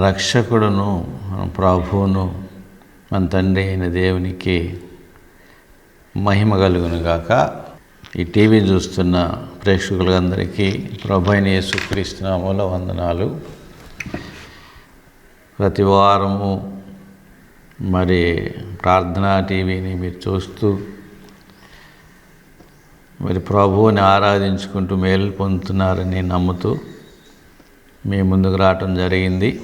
రక్షకుడును మన ప్రభువును మన తండ్రి అయిన దేవునికి మహిమ కలుగునుగాక ఈ టీవీ చూస్తున్న ప్రేక్షకులందరికీ ప్రభు అయిన యేసుక్రీస్తు వందనాలు. ప్రతి వారము మరి ప్రార్థనా టీవీని మీరు చూస్తూ మరి ప్రభువుని ఆరాధించుకుంటూ మేలు పొందుతున్నారని నమ్ముతూ మీ ముందుకు రావటం జరిగింది.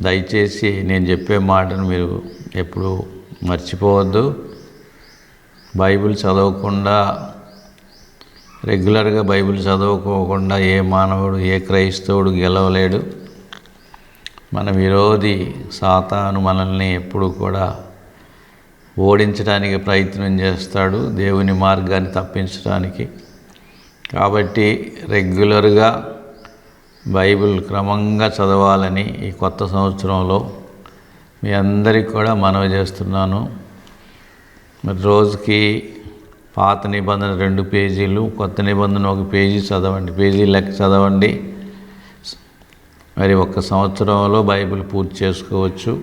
దయచేసి నేను చెప్పే మాటను మీరు ఎప్పుడూ మర్చిపోవద్దు. బైబిల్ చదవకుండా రెగ్యులర్గా బైబిల్ చదవుకోకుండా ఏ మానవుడు ఏ క్రైస్తవుడు గెలవలేడు. మన విరోధి సాతాను మనల్ని ఎప్పుడు కూడా ఓడించడానికి ప్రయత్నం చేస్తాడు దేవుని మార్గాన్ని తప్పించడానికి. కాబట్టి రెగ్యులర్గా బైబిల్ క్రమంగా చదవాలని ఈ కొత్త సంవత్సరంలో మీ అందరికీ కూడా మనవి చేస్తున్నాను. మరి రోజుకి పాత నిబంధన రెండు పేజీలు కొత్త నిబంధన ఒక పేజీ చదవండి పేజీ లెక్క చదవండి. మరి ఒక సంవత్సరంలో బైబిల్ పూర్తి చేసుకోవచ్చు.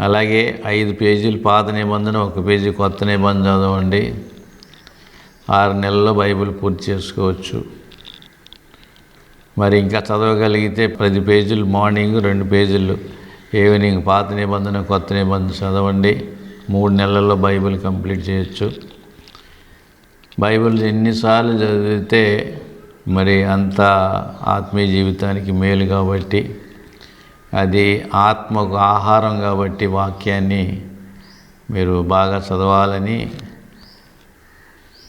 అలాగే ఐదు పేజీలు పాత నిబంధన ఒక పేజీ కొత్త నిబంధన చదవండి. ఆరు నెలల్లో బైబిల్ పూర్తి చేసుకోవచ్చు. మరి ఇంకా చదవగలిగితే పది పేజీలు మార్నింగ్ రెండు పేజీలు ఈవినింగ్ పాత నిబంధన కొత్త నిబంధన చదవండి. మూడు నెలల్లో బైబిల్ కంప్లీట్ చేయొచ్చు. బైబిల్ ఎన్నిసార్లు చదివితే మరి అంత ఆత్మీయ జీవితానికి మేలు కాబట్టి అది ఆత్మకు ఆహారం కాబట్టి వాక్యాన్ని మీరు బాగా చదవాలని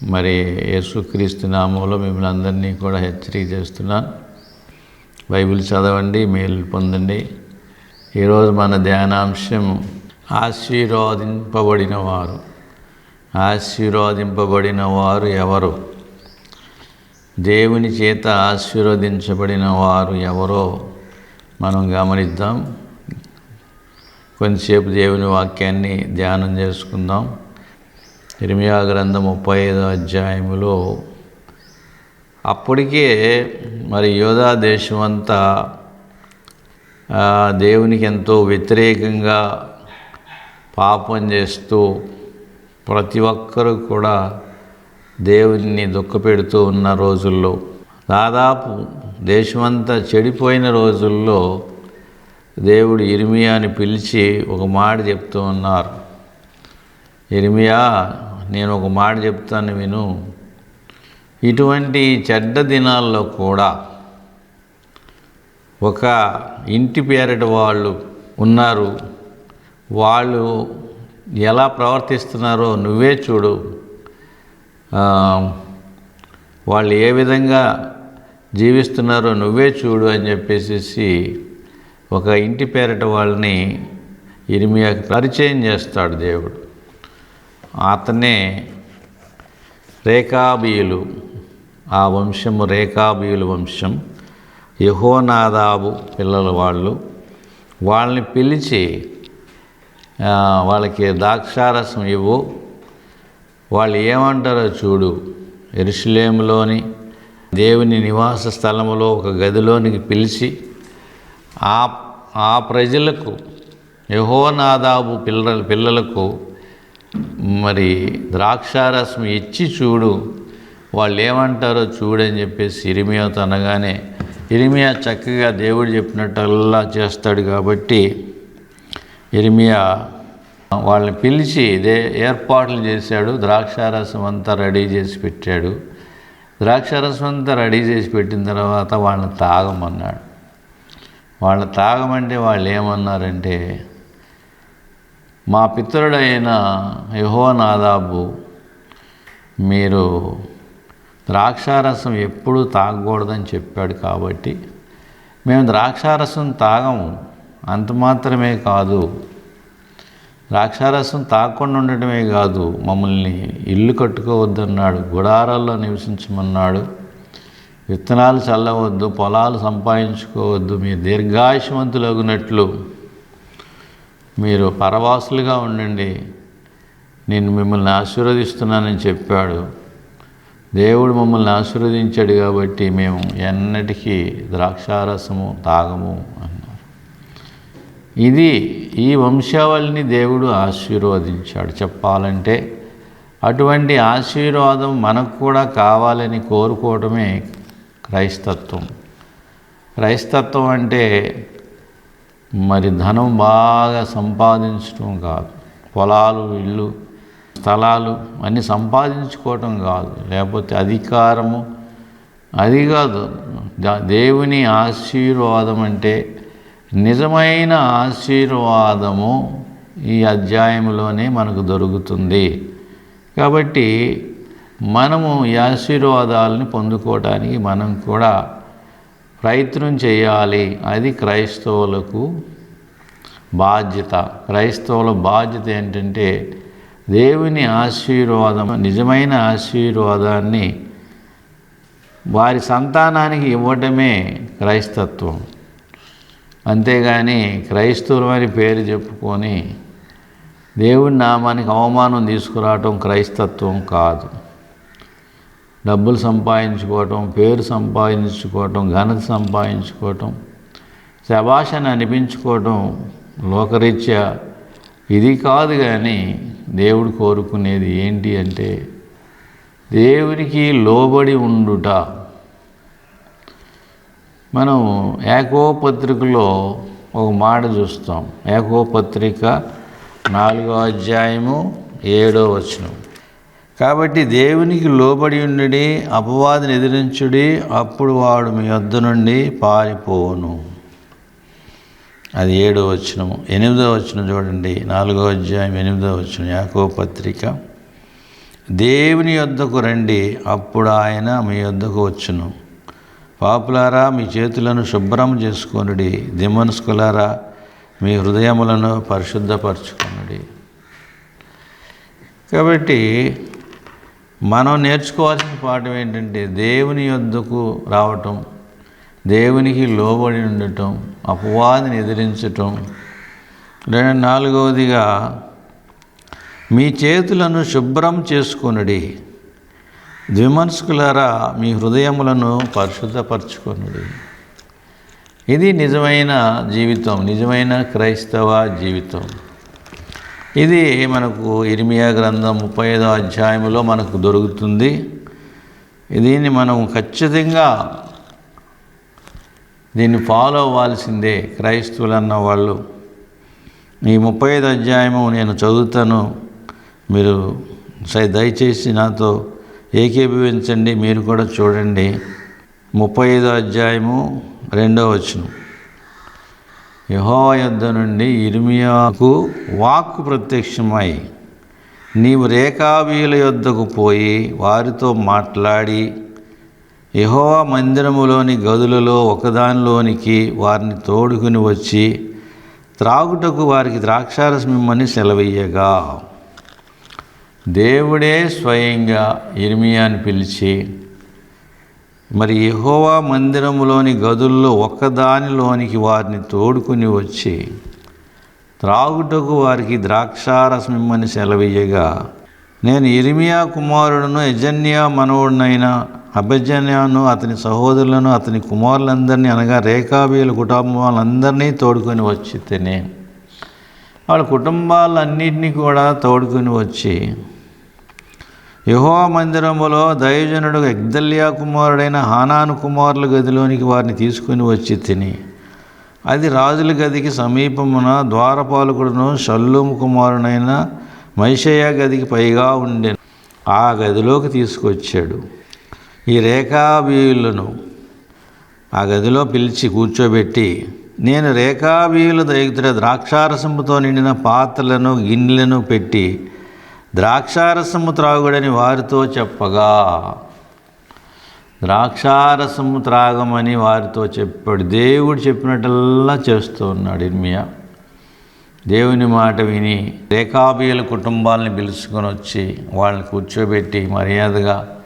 మరి యేసుక్రీస్తు నామంలో మిమ్మల్ని అందరినీ కూడా హెచ్చరిక చేస్తున్నాను. బైబిల్ చదవండి మేలు పొందండి. ఈరోజు మన ధ్యానాంశం ఆశీర్వాదింపబడిన వారు ఆశీర్వాదింపబడిన వారు ఎవరు? దేవుని చేత ఆశీర్వదించబడిన వారు ఎవరో మనం గమనిద్దాం. కొంతసేపు దేవుని వాక్యాన్ని ధ్యానం చేసుకుందాం. ఇరిమియా గ్రంథం ముప్పై ఐదో అధ్యాయములో అప్పటికే మరి యోధా దేశం అంతా దేవునికి ఎంతో వ్యతిరేకంగా పాపం చేస్తూ ప్రతి ఒక్కరూ కూడా దేవుని దుఃఖపెడుతూ ఉన్న రోజుల్లో దాదాపు దేశమంతా చెడిపోయిన రోజుల్లో దేవుడు ఇరిమియాని పిలిచి ఒక మాట చెప్తూ ఉన్నారు. ఇరిమియా నేను ఒక మాట చెప్తాను విను. ఇటువంటి చెడ్డ దినాల్లో కూడా ఒక ఇంటి పేరట వాళ్ళు ఉన్నారు. వాళ్ళు ఎలా ప్రవర్తిస్తున్నారో నువ్వే చూడు. వాళ్ళు ఏ విధంగా జీవిస్తున్నారో నువ్వే చూడు అని చెప్పేసి ఒక ఇంటి పేరట వాళ్ళని ఇరిమియాకి పరిచయం చేస్తాడు దేవుడు. అతనే రేఖాబీయులు ఆ వంశము రేఖాబీయుల వంశం యహోనాదాబు పిల్లల వాళ్ళు. వాళ్ళని పిలిచి వాళ్ళకి ద్రాక్షారసం ఇవ్వు. వాళ్ళు ఏమంటారో చూడు. ఎరుషులేములోని దేవుని నివాస స్థలములో ఒక గదిలోనికి పిలిచి ఆ ఆ ప్రజలకు యహోనాదాబు పిల్లల పిల్లలకు మరి ద్రాక్షారసం ఇచ్చి చూడు. వాళ్ళు ఏమంటారో చూడని చెప్పేసి ఇరిమియాతో అనగానే ఇరిమియా చక్కగా దేవుడు చెప్పినట్టల్లా చేస్తాడు కాబట్టి ఇరిమియా వాళ్ళని పిలిచి ఇదే ఏర్పాట్లు చేశాడు ద్రాక్షారసం అంతా రెడీ చేసి పెట్టాడు. ద్రాక్షారసం అంతా రెడీ చేసి పెట్టిన తర్వాత వాళ్ళని తాగమన్నాడు. వాళ్ళని తాగమంటే వాళ్ళు ఏమన్నారంటే మా పితరుడైన యహోనాదాబు మీరు ద్రాక్షారసం ఎప్పుడూ తాగకూడదని చెప్పాడు కాబట్టి మేము ద్రాక్షారసం తాగము. అంత మాత్రమే కాదు. ద్రాక్షారసం తాగకుండా ఉండటమే కాదు. మమ్మల్ని ఇల్లు కట్టుకోవద్దన్నాడు. గుడారాల్లో నివసించమన్నాడు. విత్తనాలు చల్లవద్దు పొలాలు సంపాదించుకోవద్దు మీరు దీర్ఘాయుషవంతులగునట్లు మీరు పరవాసులుగా ఉండండి. నేను మిమ్మల్ని ఆశీర్వదిస్తున్నానని చెప్పాడు. దేవుడు మమ్మల్ని ఆశీర్వదించాడు కాబట్టి మేము ఎన్నటికీ ద్రాక్షారసము తాగము అన్నారు. ఇది ఈ వంశావళిని దేవుడు ఆశీర్వదించాడు. చెప్పాలంటే అటువంటి ఆశీర్వాదం మనకు కూడా కావాలని కోరుకోవడమే క్రైస్తత్వం. క్రైస్తత్వం అంటే మరి ధనం బాగా సంపాదించడం కాదు. పొలాలు ఇల్లు స్థలాలు అన్నీ సంపాదించుకోవటం కాదు. లేకపోతే అధికారము అది కాదు. దేవుని ఆశీర్వాదం అంటే నిజమైన ఆశీర్వాదము ఈ అధ్యాయంలోనే మనకు దొరుకుతుంది. కాబట్టి మనము ఈ ఆశీర్వాదాలని పొందుకోవడానికి మనం కూడా ప్రయత్నం చేయాలి. అది క్రైస్తవులకు బాధ్యత. క్రైస్తవుల బాధ్యత ఏంటంటే దేవుని ఆశీర్వాదం నిజమైన ఆశీర్వాదాన్ని వారి సంతానానికి ఇవ్వటమే క్రైస్తత్వం. అంతేగాని క్రైస్తవులు అని పేరు చెప్పుకొని దేవుడి నామానికి అవమానం తీసుకురావటం క్రైస్తత్వం కాదు. డబ్బులు సంపాదించుకోవటం పేరు సంపాదించుకోవటం ఘనత సంపాదించుకోవటం శభాషను అనిపించుకోవటం లోకరీత్యా ఇది కాదు కానీ దేవుడు కోరుకునేది ఏంటి అంటే దేవునికి లోబడి ఉండుట. మనం ఏకోపత్రికలో ఒక మాట చూస్తాం. ఏకోపత్రిక నాలుగో అధ్యాయము ఏడో వచనం. కాబట్టి దేవునికి లోబడి ఉండి అపవాదిని ఎదిరించుడి అప్పుడు వాడు మీ వద్ద నుండి పారిపోను అది ఏడో వచనము. ఎనిమిదో వచనం చూడండి. నాలుగో అధ్యాయం ఎనిమిదో వచనం. యాకో పత్రిక. దేవుని యొద్దకు రండి. అప్పుడు ఆయన మీ యొద్దకు వచ్చును. పాపులారా మీ చేతులను శుభ్రం చేసుకొనుడి. దిమనస్కులారా మీ హృదయములను పరిశుద్ధపరచుకొనుడి. కాబట్టి మనం నేర్చుకోవాల్సిన పాఠం ఏంటంటే దేవుని యొద్దకు రావటం. దేవునికి లోబడి ఉండటం అపవాదిని ఎదిరించటం. రెండు నాలుగవదిగా మీ చేతులను శుభ్రం చేసుకొనుడి. ద్విమనస్కులారా మీ హృదయములను పరిశుద్ధపరచుకొనుడి. ఇది నిజమైన జీవితం నిజమైన క్రైస్తవ జీవితం. ఇది మనకు ఇర్మియా గ్రంథం ముప్పై ఐదో అధ్యాయంలో మనకు దొరుకుతుంది. దీన్ని మనం ఖచ్చితంగా దీన్ని ఫాలో అవ్వాల్సిందే క్రైస్తవులు అన్న వాళ్ళు. ఈ ముప్పై ఐదు అధ్యాయము నేను చదువుతాను. మీరు సై- దయచేసి నాతో ఏకీభవించండి మీరు కూడా చూడండి. ముప్పై ఐదో అధ్యాయము రెండో వచనం. యహో యుద్ధ నుండి ఇర్మియాకు వాక్కు ప్రత్యక్షమై నీవు రేఖాబీల యొద్దకు పోయి వారితో మాట్లాడి యహోవా మందిరములోని గదులలో ఒకదానిలోనికి వారిని తోడుకుని వచ్చి త్రాగుటకు వారికి ద్రాక్షారసమిమ్మని సెలవయ్యగా. దేవుడే స్వయంగా ఇర్మియాని పిలిచి మరి యహోవా మందిరములోని గదుల్లో ఒక్కదానిలోనికి వారిని తోడుకుని వచ్చి త్రాగుటకు వారికి ద్రాక్షారసమిమ్మని సెలవయ్యగా. నేను ఇరిమియా కుమారుడును యజన్యా మనవుడినైనా అభజన్యాను అతని సహోదరులను అతని కుమారులందరినీ అనగా రేఖాబీల కుటుంబాలందరినీ తోడుకొని వచ్చి తినే వాళ్ళ కుటుంబాలన్నింటినీ కూడా తోడుకొని వచ్చి యహో మందిరములో దైవజనుడు ఎగ్దల్యా కుమారుడైన హానాను కుమారుల గదిలోనికి వారిని తీసుకుని వచ్చి తిని అది రాజుల గదికి సమీపమున ద్వారపాలకుడును షల్లూము కుమారుడైన మైషయ్య గదికి పైగా ఉండే ఆ గదిలోకి తీసుకొచ్చాడు. ఈ రేఖావీయులను ఆ గదిలో పిలిచి కూర్చోబెట్టి నేను రేఖావీయులు దగ్గర ద్రాక్షారసముతో నిండిన పాత్రలను గిన్నెలను పెట్టి ద్రాక్షారసము త్రాగుడని వారితో చెప్పగా. ద్రాక్షారసము త్రాగమని వారితో చెప్పాడు. దేవుడు చెప్పినట్టల్లా చేస్తూ ఉన్నాడు ఇర్మియా దేవుని మాట విని రేఖాబీయుల కుటుంబాలని పిలుచుకొని వచ్చి వాళ్ళని కూర్చోబెట్టి మర్యాదగా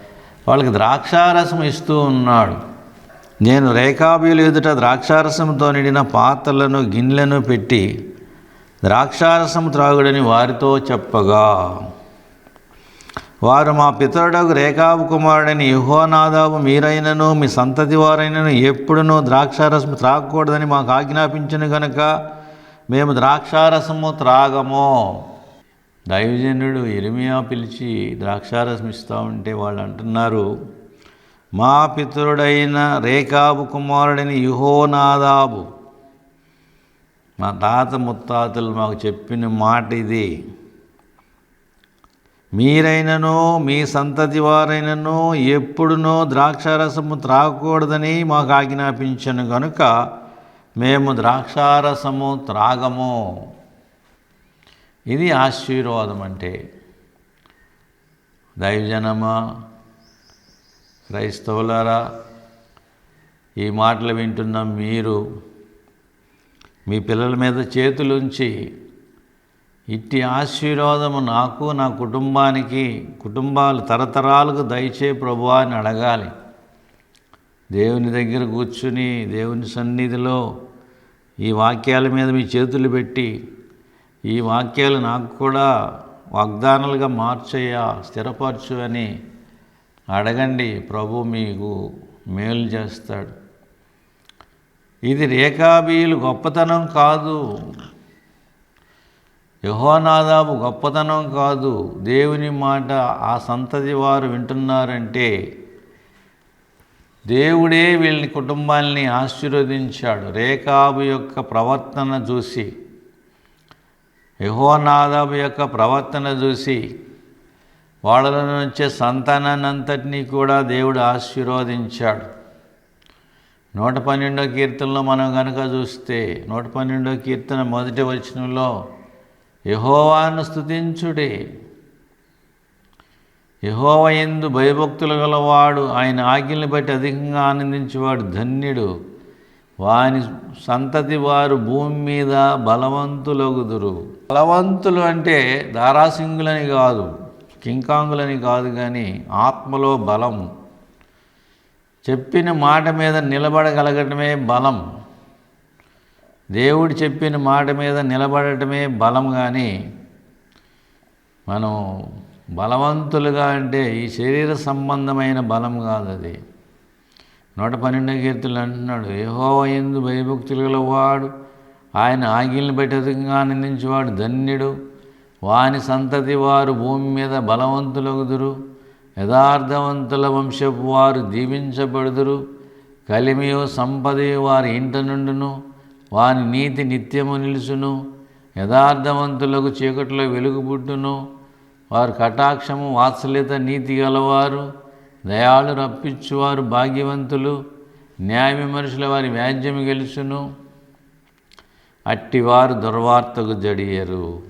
వాళ్ళకి ద్రాక్షారసం ఇస్తూ ఉన్నాడు. నేను రేఖాబీలు ఎదుట ద్రాక్షారసంతో నిండిన పాత్రలను గిన్నెలను పెట్టి ద్రాక్షారసం త్రాగుడని వారితో చెప్పగా వారు మా పితరుడకు రేఖాబు కుమారుడని యుహోనాదాబు మీరైనను మీ సంతతి వారైనను ఎప్పుడునూ ద్రాక్షారసము త్రాగకూడదని మాకు ఆజ్ఞాపించను గనక మేము ద్రాక్షారసము త్రాగము. దైవజనుడు ఇరిమియా పిలిచి ద్రాక్షారసం ఇస్తా ఉంటే వాళ్ళు అంటున్నారు మా పితరుడైన రేఖాబు కుమారుడైన యుహోనాదాబు మా తాత ముత్తాతలు మాకు చెప్పిన మాట ఇది. మీరైననో మీ సంతతి వారైననో ఎప్పుడునో ద్రాక్షారసము త్రాగకూడదని మాకు ఆజ్ఞాపించను కనుక మేము ద్రాక్షారసము త్రాగము. ఇది ఆశీర్వాదం అంటే దైవజనమా? క్రైస్తవులారా ఈ మాటలు వింటున్న మీరు మీ పిల్లల మీద చేతులుంచి ఇట్టి ఆశీర్వాదము నాకు నా కుటుంబానికి కుటుంబాలు తరతరాలకు దయచే ప్రభువా అని అడగాలి. దేవుని దగ్గర కూర్చుని దేవుని సన్నిధిలో ఈ వాక్యాల మీద మీ చేతులు పెట్టి ఈ వాక్యాలు నాకు కూడా వాగ్దానాలుగా మార్చయ్యా స్థిరపరచు అని అడగండి. ప్రభు మీకు మేలు చేస్తాడు. ఇది రేఖాబీయులు గొప్పతనం కాదు. యహోనాదాబు గొప్పతనం కాదు. దేవుని మాట ఆ సంతతి వారు వింటున్నారంటే దేవుడే వీళ్ళని కుటుంబాల్ని ఆశీర్వదించాడు. రేఖాబు యొక్క ప్రవర్తన చూసి యహోనాదాబు యొక్క ప్రవర్తన చూసి వాళ్ళ నుంచే సంతానాన్నంతటినీ కూడా దేవుడు ఆశీర్వదించాడు. నూట పన్నెండో కీర్తనలో మనం కనుక చూస్తే నూట పన్నెండో కీర్తన మొదటి వచనంలో యహోవాను స్థుతించుడే యహోవ ఎందు భయభక్తులు గలవాడు ఆయన ఆజ్ఞల్ని బట్టి అధికంగా ఆనందించేవాడు ధన్యుడు. వాని సంతతి వారు భూమి మీద బలవంతులగుదురు. బలవంతులు అంటే దారాసింగులని కాదు కింకాంగులని కాదు కానీ ఆత్మలో బలం చెప్పిన మాట మీద నిలబడగలగటమే బలం. దేవుడు చెప్పిన మాట మీద నిలబడటమే బలం కానీ మనం బలవంతులుగా అంటే ఈ శరీర సంబంధమైన బలం కాదు అది నూట పన్నెండు కీర్తులు అంటున్నాడు ఏహో ఎందు భయభక్తులు గలవాడు ఆయన ఆగిల్ని బట్టి అధికంగా ఆనందించేవాడు ధన్యుడు. వాని సంతతి వారు భూమి మీద బలవంతులగుదురు. యథార్థవంతుల వంశపు వారు దీవించబడుదురు. కలిమియు సంపదయు వారి ఇంట నుండును వాని నీతి నిత్యము నిలుచును. యథార్థవంతులకు చీకట్లో వెలుగు పుట్టును వారు కటాక్షము వాత్సల్యత నీతి గలవారు. దయాలు రప్పించువారు భాగ్యవంతులు న్యాయ విమర్శల వారి వ్యాజ్యము గెలుచును. అట్టివారు దుర్వార్తకు జడియరు.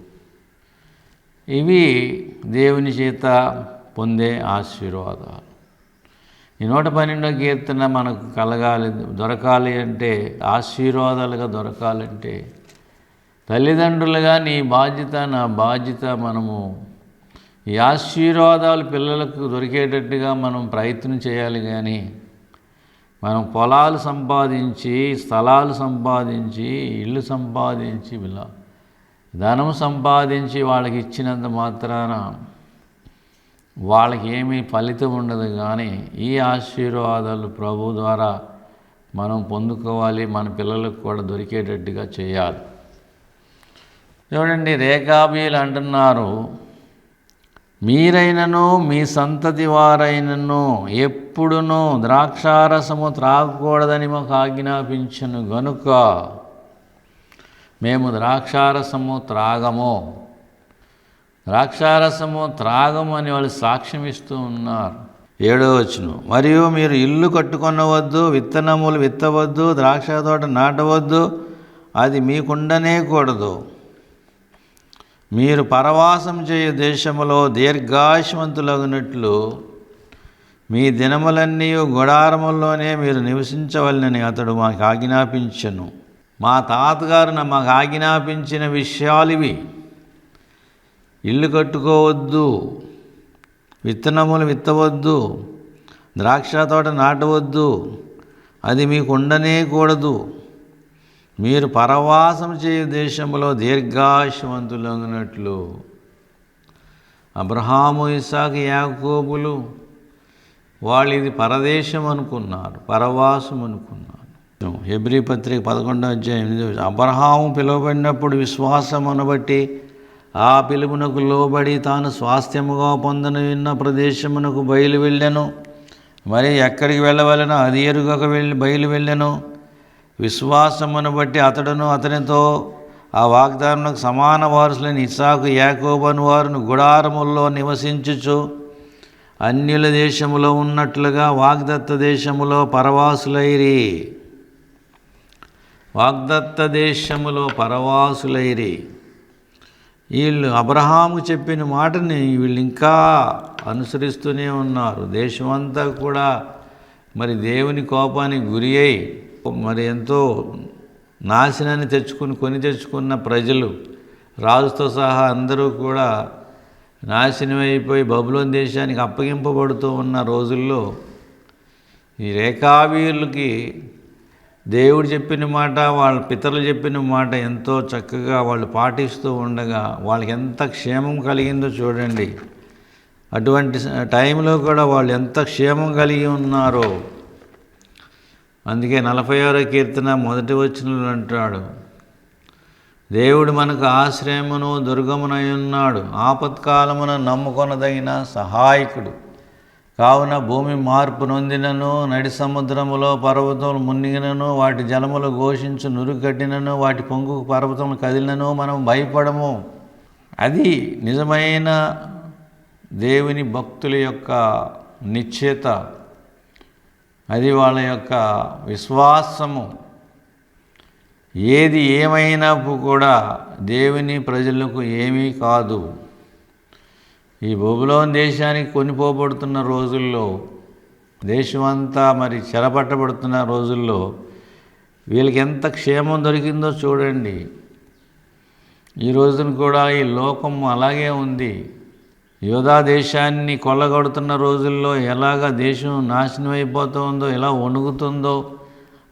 ఇవి దేవుని చేత పొందే ఆశీర్వాదాలు. ఈ నూట పన్నెండో కీర్తన మనకు కలగాలి దొరకాలి అంటే ఆశీర్వాదాలుగా దొరకాలంటే తల్లిదండ్రులుగా నీ బాధ్యత నా బాధ్యత మనము ఈ ఆశీర్వాదాలు పిల్లలకు దొరికేటట్టుగా మనం ప్రయత్నం చేయాలి కానీ మనం పొలాలు సంపాదించి స్థలాలు సంపాదించి ఇల్లు సంపాదించి ఇలా ధనం సంపాదించి వాళ్ళకి ఇచ్చినంత మాత్రాన వాళ్ళకి ఏమీ ఫలితం ఉండదు కానీ ఈ ఆశీర్వాదాలు ప్రభు ద్వారా మనం పొందుకోవాలి మన పిల్లలకు కూడా దొరికేటట్టుగా చేయాలి. చూడండి రేఖాబీలు అంటున్నారు మీరైనను మీ సంతతి వారైనను ఎప్పుడునూ ద్రాక్షారసము త్రాగకూడదని మాకు ఆజ్ఞాపించను గనుక మేము ద్రాక్షారసము త్రాగము. ద్రాక్షారసము త్రాగము అని వాళ్ళు సాక్ష్యం ఇస్తూ ఉన్నారు. ఏడో వచ్చును మరియు మీరు ఇల్లు కట్టుకొనవద్దు విత్తనములు విత్తవద్దు ద్రాక్ష తోట నాటవద్దు అది మీకుండనే కూడదు. మీరు పరవాసం చేయు దేశములో దీర్ఘాయుష్మంతులగునట్లు మీ దినములన్నీ గుడారముల్లోనే మీరు నివసించవలనని అతడు మాకు ఆజ్ఞాపించను. మా తాతగారు మాకు ఆజ్ఞాపించిన విషయాలు ఇవి ఇల్లు కట్టుకోవద్దు విత్తనములు విత్తవద్దు ద్రాక్ష తోట నాటవద్దు అది మీకు ఉండనే కూడదు. మీరు పరవాసం చేయ దేశంలో దీర్ఘాయుషవంతులగినట్లు అబ్రహాము ఇసాక్ యాకోబులు వాళ్ళు ఇది పరదేశం అనుకున్నారు పరవాసం అనుకున్నారు హెబ్రి పత్రిక పదకొండో అధ్యాయం అబ్రహాము పిలువబడినప్పుడు విశ్వాసమును బట్టి ఆ పిలుపునకు లోబడి తాను స్వాస్థ్యముగా పొందని విన్న ప్రదేశమునకు బయలు వెళ్ళాను. మరి ఎక్కడికి వెళ్ళవలనో? అది ఎరుగక వెళ్ళి బయలు వెళ్ళాను. విశ్వాసమును బట్టి అతడును అతనితో ఆ వాగ్దానములకు సమాన వారసులైన ఇసాకు యాకోబను వారును గుడారముల్లో నివసించుచు అన్యుల దేశములో ఉన్నట్లుగా వాగ్దత్త దేశములో పరవాసులైరి. వాగ్దత్త దేశములో పరవాసులైరి. వీళ్ళు అబ్రహాము చెప్పిన మాటని వీళ్ళు ఇంకా అనుసరిస్తూనే ఉన్నారు. దేశమంతా కూడా మరి దేవుని కోపానికి గురి అయి మరి ఎంతో నాశనాన్ని తెచ్చుకుని కొని తెచ్చుకున్న ప్రజలు రాజుతో సహా అందరూ కూడా నాశనమైపోయి బబులోన్ దేశానికి అప్పగింపబడుతూ ఉన్న రోజుల్లో ఈ రేఖావీరులకి దేవుడు చెప్పిన మాట వాళ్ళ పితరులు చెప్పిన మాట ఎంతో చక్కగా వాళ్ళు పాటిస్తూ ఉండగా వాళ్ళకి ఎంత క్షేమం కలిగిందో చూడండి. అటువంటి టైంలో కూడా వాళ్ళు ఎంత క్షేమం కలిగి ఉన్నారో అందుకే నలభై ఆరో కీర్తన మొదటి వచనంలో అంటాడు దేవుడు మనకు ఆశ్రయమును దుర్గమునై ఉన్నాడు. ఆపత్కాలమున నమ్ముకొనదగిన సహాయకుడు. కావున భూమి మార్పు నొందినను నడి సముద్రములో పర్వతములు మునిగినను వాటి జలములు ఘోషించు నురుగట్టినను వాటి పొంగు పర్వతములు కదిలినను మనం భయపడము. అది నిజమైన దేవుని భక్తుల యొక్క నిశ్చేత అది వాళ్ళ యొక్క విశ్వాసము. ఏది ఏమైనా కూడా దేవుని ప్రజలకు ఏమీ కాదు. ఈ బొబులోన్ దేశానికి కొనిపోబడుతున్న రోజుల్లో దేశమంతా మరి చెరపట్టబడుతున్న రోజుల్లో వీళ్ళకి ఎంత క్షేమం దొరికిందో చూడండి. ఈ రోజున కూడా ఈ లోకం అలాగే ఉంది. యోధా దేశాన్ని కొల్లగొడుతున్న రోజుల్లో ఎలాగ దేశం నాశనం అయిపోతుందో ఎలా వణుకుతుందో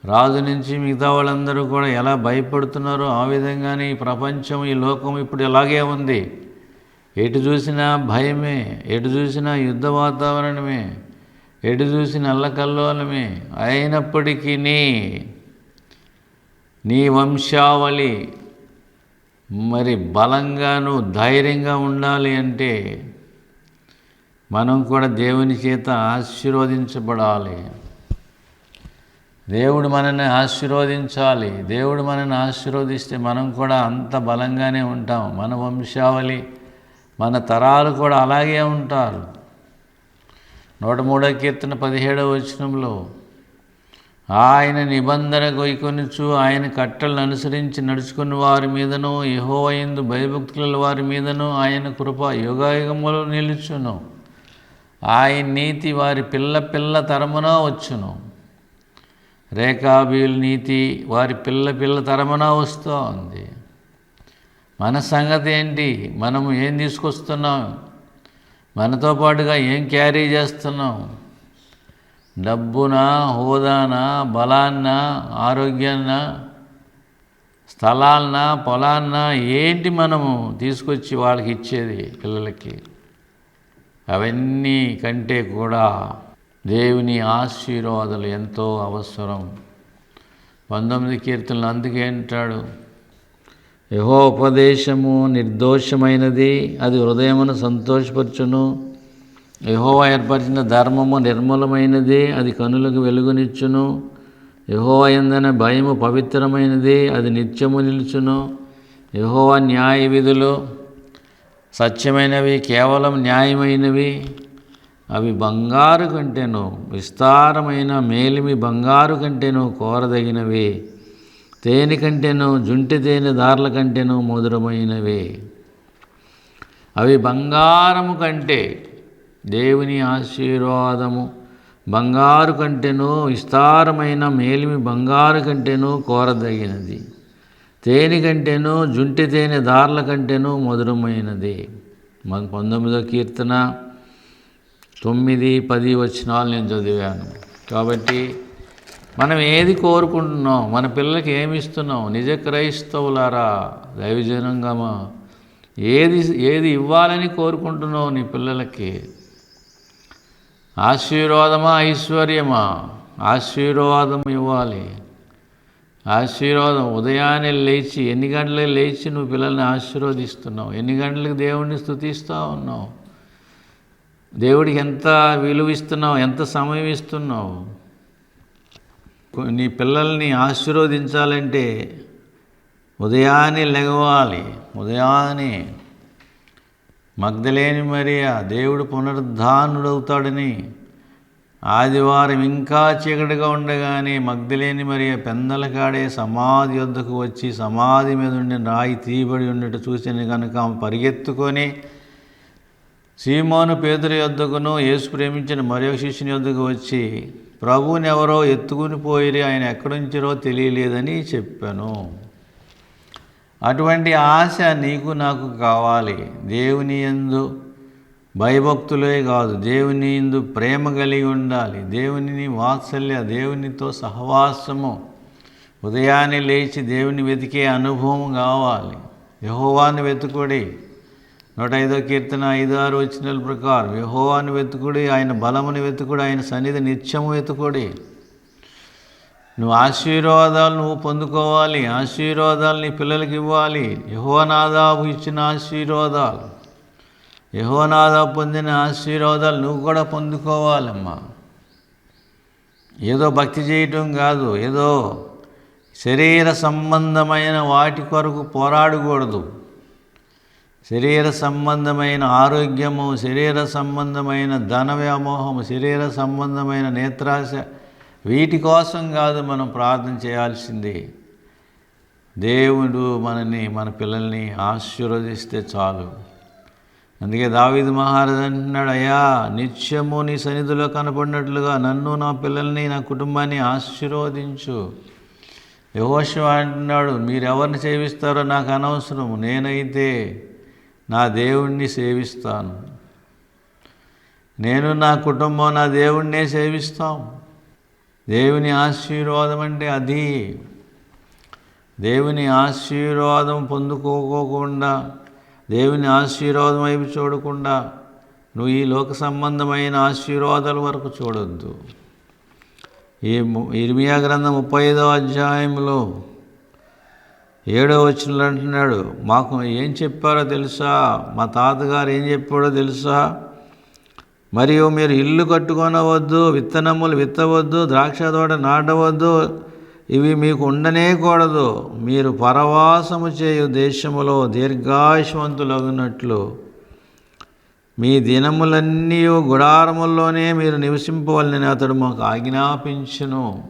రాజు నుంచి మిగతా వాళ్ళందరూ కూడా ఎలా భయపడుతున్నారో ఆ విధంగానే ఈ ప్రపంచం ఈ లోకం ఇప్పుడు ఇలాగే ఉంది? ఎటు చూసినా భయమే ఎటు చూసినా యుద్ధ వాతావరణమే ఎటు చూసిన అల్లకల్లోలమే. అయినప్పటికీ నీ వంశావళి మరి బలంగాను ధైర్యంగా ఉండాలి అంటే మనం కూడా దేవుని చేత ఆశీర్వదించబడాలి. దేవుడు మనల్ని ఆశీర్వదించాలి. దేవుడు మనల్ని ఆశీర్వదిస్తే మనం కూడా అంత బలంగానే ఉంటాం. మన వంశావళి మన తరాలు కూడా అలాగే ఉంటారు. నూట మూడో కీర్తన పదిహేడవ వచనంలో ఆయన నిబంధన గొయ్కొనుచు ఆయన కట్టలను అనుసరించి నడుచుకున్న వారి మీదను యహోవయందు భయభక్తుల వారి మీదను ఆయన కృప యుగాయుగములు నిలుచును. ఆయన నీతి వారి పిల్ల పిల్ల తరమున వచ్చును. రేఖాబీల్ నీతి వారి పిల్ల పిల్ల తరమున వస్తూ ఉంది మన సంగతి ఏంటి? మనము ఏం తీసుకొస్తున్నాం? మనతో పాటుగా ఏం క్యారీ చేస్తున్నాం? డబ్బునా హోదానా బలాన్న ఆరోగ్యాన్న స్థలాలనా పొలాన్న ఏంటి మనము తీసుకొచ్చి వాళ్ళకి ఇచ్చేది పిల్లలకి? అవన్నీ కంటే కూడా దేవుని ఆశీర్వాదాలు ఎంతో అవసరం. పంతొమ్మిది కీర్తనలు అందుకే అంటాడు యహో ఉపదేశము నిర్దోషమైనది అది హృదయమును సంతోషపరచును. యహోవ ఏర్పరిచిన ధర్మము నిర్మలమైనది అది కనులకు వెలుగునిచ్చును. యహోవ ఎందన భయము పవిత్రమైనది అది నిత్యము నిలుచును. యహోవ న్యాయ విధులు సత్యమైనవి కేవలం న్యాయమైనవి. అవి బంగారు కంటేను విస్తారమైన మేలిమి బంగారు కంటేను కోరదగినవి. తేనె కంటేను జుంటి తేనె దారుల కంటేను మధురమైనవి. అవి బంగారము కంటే దేవుని ఆశీర్వాదము. బంగారు కంటేను విస్తారమైన మేలిమి బంగారు కంటేను కోరదగినది. తేనె కంటేను జుంటి తేనె దారుల కంటేను మధురమైనది. మన పంతొమ్మిదో కీర్తన తొమ్మిది పది వచనాలు నేను చదివాను. కాబట్టి మనం ఏది కోరుకుంటున్నాం? మన పిల్లలకి ఏమి ఇస్తున్నాం? నిజ క్రైస్తవులారా దైవజనంగా ఏది ఏది ఇవ్వాలని కోరుకుంటున్నావు నీ పిల్లలకి? ఆశీర్వాదమా ఐశ్వర్యమా? ఆశీర్వాదం ఇవ్వాలి. ఆశీర్వాదం. ఉదయాన్నే లేచి ఎన్ని గంటలకు లేచి నువ్వు పిల్లల్ని ఆశీర్వదిస్తున్నావు? ఎన్ని గంటలకు దేవుడిని స్థుతిస్తూ ఉన్నావు? దేవుడికి ఎంత విలువిస్తున్నావు? ఎంత సమయం ఇస్తున్నావు? నీ పిల్లల్ని ఆశీర్వదించాలంటే ఉదయాన్నే లెగవాలి ఉదయాన్నే మగ్ధలేని మరియా దేవుడు పునరుద్ధానుడవుతాడని ఆదివారం ఇంకా చీకటిగా ఉండగానే మగ్ధులేని మరి పెందల కాడే సమాధి వద్దకు వచ్చి సమాధి మీద ఉండి రాయి తీయబడి ఉండేట చూసిన కనుక ఆమె పరిగెత్తుకొని సీమోను పేదల యొద్దకును యేసు ప్రేమించిన మరొక శిష్యుని యొద్దకు వచ్చి ప్రభువుని ఎవరో ఎత్తుకుని పోయిరి ఆయన ఎక్కడుంచారో తెలియలేదని చెప్పాను. అటువంటి ఆశ నీకు నాకు కావాలి. దేవుని ఎందు భయభక్తులే కాదు. దేవుని ఇందు ప్రేమ కలిగి ఉండాలి. దేవునిని వాత్సల్య దేవునితో సహవాసము. ఉదయాన్నే లేచి దేవుని వెతికే అనుభవం కావాలి. యహోవాన్ని వెతుకుడి. నూట ఐదో కీర్తన ఐదు ఆరు వచ్చిన ప్రకారం యహోవాన్ని వెతుకుడి ఆయన బలముని వెతుకుడి ఆయన సన్నిధి నిత్యము వెతుకుడి. నువ్వు ఆశీర్వాదాలు నువ్వు పొందుకోవాలి. ఆశీర్వాదాలు నీ పిల్లలకి ఇవ్వాలి. యహోనాదాబు ఇచ్చిన ఆశీర్వాదాలు. యహోనాథ పొందిన ఆశీర్వాదాలు నువ్వు కూడా పొందుకోవాలమ్మా. ఏదో భక్తి చేయటం కాదు ఏదో శరీర సంబంధమైన వాటి కొరకు పోరాడకూడదు. శరీర సంబంధమైన ఆరోగ్యము శరీర సంబంధమైన ధన వ్యామోహము శరీర సంబంధమైన నేత్రాశ వీటి కోసం కాదు మనం ప్రార్థన చేయాల్సింది. దేవుడు మనని మన పిల్లల్ని ఆశీర్వదిస్తే చాలు. అందుకే దావీదు మహారాజు అంటున్నాడు అయ్యా నిత్యము నీ సన్నిధిలో కనపడినట్లుగా నన్ను నా పిల్లల్ని నా కుటుంబాన్ని ఆశీర్వదించు. యహోశివ అంటున్నాడు మీరెవరిని సేవిస్తారో నాకు అనవసరం నేనైతే నా దేవుణ్ణి సేవిస్తాను. నేను నా కుటుంబం నా దేవుణ్ణే సేవిస్తాం. దేవుని ఆశీర్వాదం అంటే అది. దేవుని ఆశీర్వాదం పొందుకోకోకుండా దేవుని ఆశీర్వాదం వైపు చూడకుండా నువ్వు ఈ లోక సంబంధమైన ఆశీర్వాదాల వరకు చూడొద్దు. ఈ ఇర్మియా గ్రంథం ముప్పై ఐదో అధ్యాయంలో ఏడో వచ్చినట్లు అంటున్నాడు మాకు ఏం చెప్పారో తెలుసా? మా తాతగారు ఏం చెప్పాడో తెలుసా? మరియు మీరు ఇల్లు కట్టుకొనవద్దు విత్తనములు విత్తవద్దు ద్రాక్ష తోట నాటవద్దు ఇవి మీకు ఉండనే కూడదు మీరు పరవాసము చేయు దేశములో దీర్ఘాయుషవంతులగినట్లు మీ దినములన్నీ గుడారముల్లోనే మీరు నివసింపవలని అతడు మాకు ఆజ్ఞాపించును.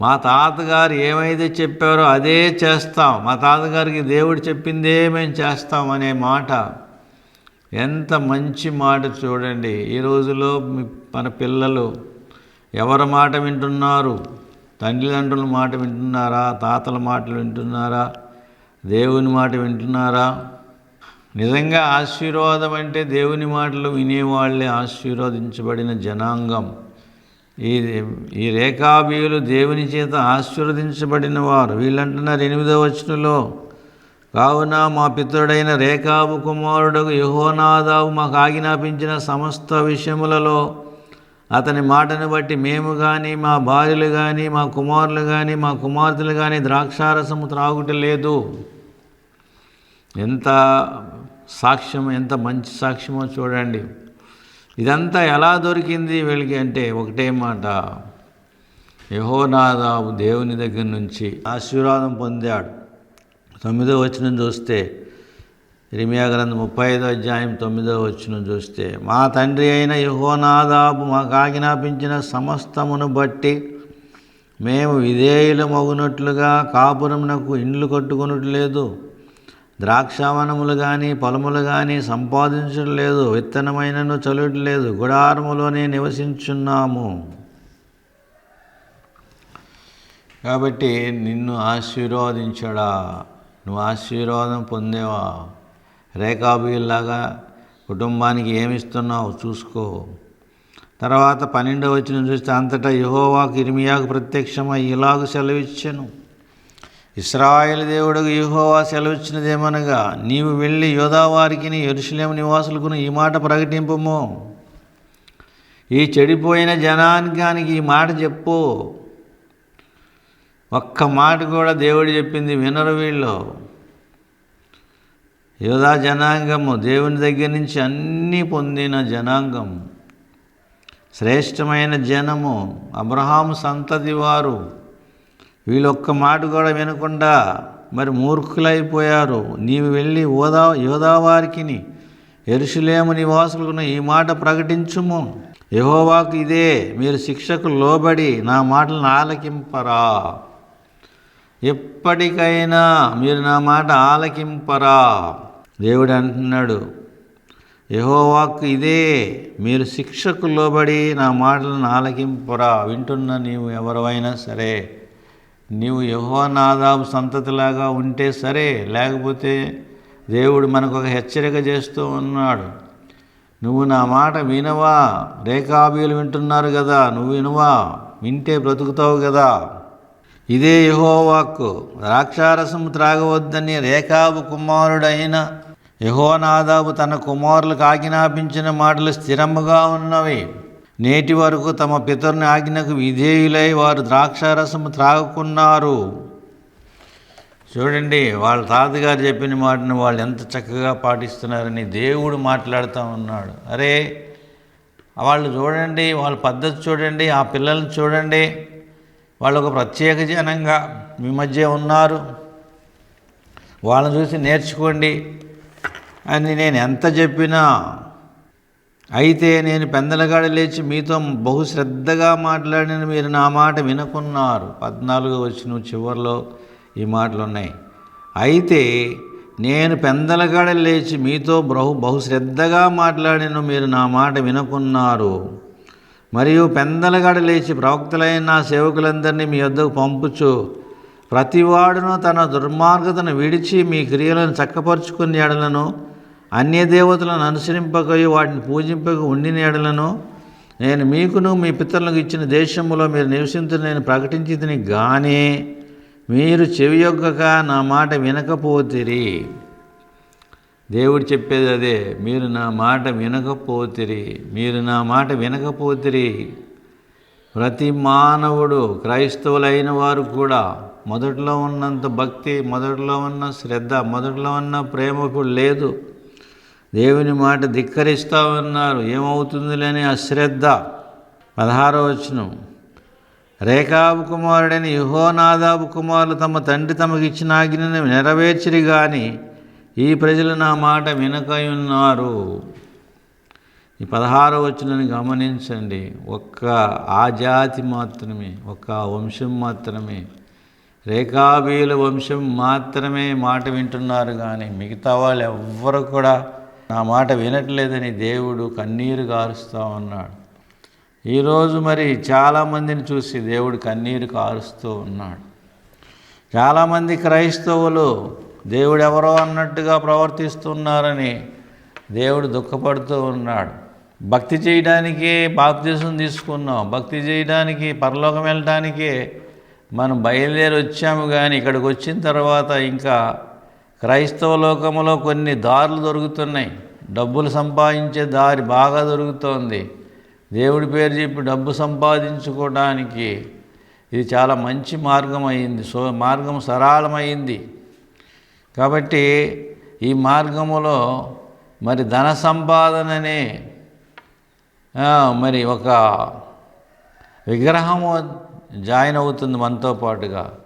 మా తాతగారు ఏమైతే చెప్పారో అదే చేస్తాం. మా తాతగారికి దేవుడు చెప్పిందే మేము చేస్తాం అనే మాట. ఎంత మంచి మాట చూడండి. ఈ రోజులో మన పిల్లలు ఎవరి మాట వింటున్నారు? తల్లిదండ్రుల మాట వింటున్నారా? తాతల మాటలు వింటున్నారా? దేవుని మాట వింటున్నారా? నిజంగా ఆశీర్వాదం అంటే దేవుని మాటలు వినేవాళ్ళే ఆశీర్వదించబడిన జనాంగం. ఈ ఈ రేఖాబీయులు దేవుని చేత ఆశీర్వదించబడిన వారు. వీళ్ళంటున్నారు ఎనిమిదో వచనంలో కావున మా పితరుడైన రేఖాబు కుమారుడు యహోనాదావు మాకు ఆజ్ఞాపించిన సమస్త విషయములలో అతని మాటను బట్టి మేము కానీ మా భార్యలు కానీ మా కుమారులు కానీ మా కుమార్తెలు కానీ ద్రాక్షారసము త్రాగుట లేదు. ఎంత సాక్ష్యం ఎంత మంచి సాక్ష్యమో చూడండి. ఇదంతా ఎలా దొరికింది వీళ్ళకి అంటే ఒకటే మాట. యహోనాదాబు దేవుని దగ్గర నుంచి ఆశీర్వాదం పొందాడు. తొమ్మిదో వచ్చిన చూస్తే ఇరిమియాగ్రంథ ముప్పై ఐదో అధ్యాయం తొమ్మిదో వచ్చిన చూస్తే మా తండ్రి అయిన యహోనాదాబు మాకు ఆజ్ఞాపించిన సమస్తమును బట్టి మేము విధేయులమగునట్లుగా కాపురమునకు ఇండ్లు కట్టుకొనట్లేదు ద్రాక్షావనములు కానీ పొలములు కానీ సంపాదించడం లేదు విత్తనమైనను చల్లట్లేదు గుడారములోనే నివసించున్నాము. కాబట్టి నిన్ను ఆశీర్వదించడా నువ్వు ఆశీర్వాదం పొందేవా? రేఖాబీల్లాగా కుటుంబానికి ఏమిస్తున్నావు చూసుకో. తర్వాత పన్నెండవ వచ్చిన చూస్తే అంతటా యహోవాకు ఇర్మియాకు ప్రత్యక్షమై ఇలాగ సెలవిచ్చాను. ఇస్రాయేల్ దేవుడు యహోవా సెలవిచ్చినదేమనగా నీవు వెళ్ళి యోధావారికి ఎరుసలేం నివాసులకు ఈ మాట ప్రకటింపము. ఈ చెడిపోయిన జనానికి ఈ మాట చెప్పు. ఒక్క మాట కూడా దేవుడు చెప్పింది వినరు వీళ్ళు. యోధా జనాంగము దేవుని దగ్గర నుంచి అన్నీ పొందిన జనాంగం శ్రేష్టమైన జనము అబ్రహాము సంతతి వారు. వీళ్ళొక్క మాట కూడా వినకుండా మరి మూర్ఖులైపోయారు. నీవు వెళ్ళి ఓదా యోధావారికి ఎరుషులేము నివాసులకు ఈ మాట ప్రకటించుము. యహోవాకు ఇదే మీరు శిక్షకు లోబడి నా మాటలను ఆలకింపరా. ఎప్పటికైనా మీరు నా మాట ఆలకింపరా. దేవుడు అంటున్నాడు యహోవాక్ ఇదే మీరు శిక్షకు లోబడి నా మాటలను ఆలకింపురా వింటున్న నీవు ఎవరైనా సరే నీవు యహోనాదాబు సంతతిలాగా ఉంటే సరే లేకపోతే దేవుడు మనకు ఒక హెచ్చరిక చేస్తూ ఉన్నాడు. నువ్వు నా మాట వినవా రేఖాబీలు వింటున్నారు కదా నువ్వు వినవా వింటే బ్రతుకుతావు కదా. ఇదే యహోవాక్కు ద్రాక్షారసం త్రాగవద్దని రేఖాబు కుమారుడైన యహోనాదాబు తన కుమారులకు ఆజ్ఞాపించిన మాటలు స్థిరముగా ఉన్నవి. నేటి వరకు తమ పితరుని ఆజ్ఞకు విధేయులై వారు ద్రాక్షారసము త్రాగుకున్నారు. చూడండి వాళ్ళ తాతగారు చెప్పిన మాటను వాళ్ళు ఎంత చక్కగా పాటిస్తున్నారని దేవుడు మాట్లాడుతూ ఉన్నాడు. అరే వాళ్ళు చూడండి వాళ్ళ పద్ధతి చూడండి ఆ పిల్లల్ని చూడండి. వాళ్ళు ఒక ప్రత్యేక జనంగా మీ మధ్య ఉన్నారు. వాళ్ళని చూసి నేర్చుకోండి. అని నేను ఎంత చెప్పినా అయితే నేను పెందలగాడ లేచి మీతో బహుశ్రద్ధగా మాట్లాడిన మీరు నా మాట వినకున్నారు. పద్నాలుగు వచ్చిన చివరిలో ఈ మాటలు ఉన్నాయి అయితే నేను పెందలగాడ లేచి మీతో బహు బహుశ్రద్ధగా మాట్లాడిన మీరు నా మాట వినకున్నారు. మరియు పెందలగాడ లేచి ప్రవక్తలైన నా సేవకులందరినీ మీ వద్దకు పంపుచు ప్రతివాడును తన దుర్మార్గతను విడిచి మీ క్రియలను చక్కపరుచుకుని ఎడలను. అన్య దేవతలను అనుసరింపకయు వాటిని పూజింపక ఉండి ఎడలను నేను మీకును మీ పితరులకు ఇచ్చిన దేశంలో మీరు నివసించిన నేను ప్రకటించింది కానీ మీరు చెవియొగ్గక నా మాట వినకపోతిరి. దేవుడు చెప్పేది అదే మీరు నా మాట వినకపోతిరి మీరు నా మాట వినకపోతిరి. ప్రతి మానవుడు క్రైస్తవులైన వారు కూడా మొదట్లో ఉన్నంత భక్తి మొదట్లో ఉన్న శ్రద్ధ మొదట్లో ఉన్న ప్రేమ ఇప్పుడు లేదు. దేవుని మాట ధిక్కరిస్తూ ఉన్నారు ఏమవుతుందిలేని అశ్రద్ధ పదహారో వచనం. రేఖాబు కుమారుడైన యుహోనాదాబు కుమారులు తమ తండ్రి తమకిచ్చిన ఆజ్ఞను నెరవేర్చిరి కానీ ఈ ప్రజలు నా మాట వినకయున్నారు. ఈ పదహారో వచ్చినని గమనించండి. ఒక్క ఆ జాతి మాత్రమే ఒక్క వంశం మాత్రమే రేఖాబీల వంశం మాత్రమే మాట వింటున్నారు కానీ మిగతా వాళ్ళు ఎవ్వరు కూడా నా మాట వినట్లేదని దేవుడు కన్నీరు కారుస్తూ ఉన్నాడు. ఈరోజు మరి చాలామందిని చూసి దేవుడు కన్నీరు కారుస్తూ ఉన్నాడు. చాలామంది క్రైస్తవులు దేవుడు ఎవరో అన్నట్టుగా ప్రవర్తిస్తున్నారని దేవుడు దుఃఖపడుతూ ఉన్నాడు. భక్తి చేయడానికే బాప్తిజం తీసుకున్నాం. భక్తి చేయడానికి పరలోకం వెళ్ళడానికే మనం బయలుదేరి వచ్చాము కానీ ఇక్కడికి వచ్చిన తర్వాత ఇంకా క్రైస్తవ లోకంలో కొన్ని దారులు దొరుకుతున్నాయి. డబ్బులు సంపాదించే దారి బాగా దొరుకుతోంది. దేవుడి పేరు చెప్పి డబ్బు సంపాదించుకోవడానికి ఇది చాలా మంచి మార్గం అయింది సో మార్గం సరళమైంది. కాబట్టి ఈ మార్గములో మరి ధన సంపాదననే మరి ఒక విగ్రహము జాయిన్ అవుతుంది మనతో పాటుగా.